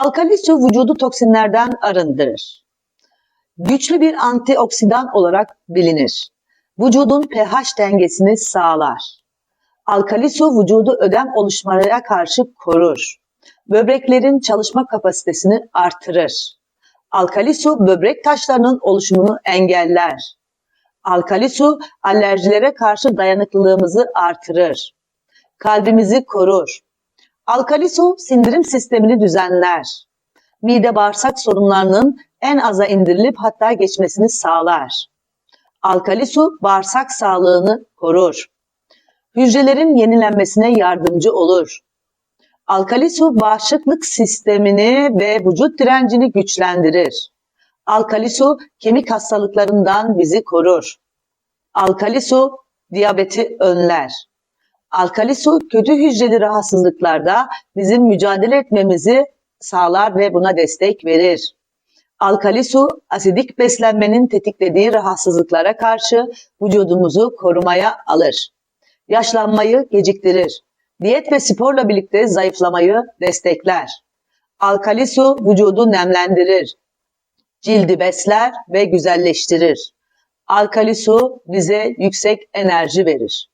Alkali su vücudu toksinlerden arındırır. Güçlü bir antioksidan olarak bilinir. Vücudun pH dengesini sağlar. Alkali su vücudu ödem oluşmalara karşı korur. Böbreklerin çalışma kapasitesini artırır. Alkali su böbrek taşlarının oluşumunu engeller. Alkali su alerjilere karşı dayanıklılığımızı artırır. Kalbimizi korur. Alkali su sindirim sistemini düzenler. Mide bağırsak sorunlarının en aza indirilip hatta geçmesini sağlar. Alkali su bağırsak sağlığını korur. Hücrelerin yenilenmesine yardımcı olur. Alkali su bağışıklık sistemini ve vücut direncini güçlendirir. Alkali su kemik hastalıklarından bizi korur. Alkali su diyabeti önler. Alkali su kötü hücreli rahatsızlıklarda bizim mücadele etmemizi sağlar ve buna destek verir. Alkali su asidik beslenmenin tetiklediği rahatsızlıklara karşı vücudumuzu korumaya alır. Yaşlanmayı geciktirir. Diyet ve sporla birlikte zayıflamayı destekler. Alkali su vücudu nemlendirir. Cildi besler ve güzelleştirir. Alkali su bize yüksek enerji verir.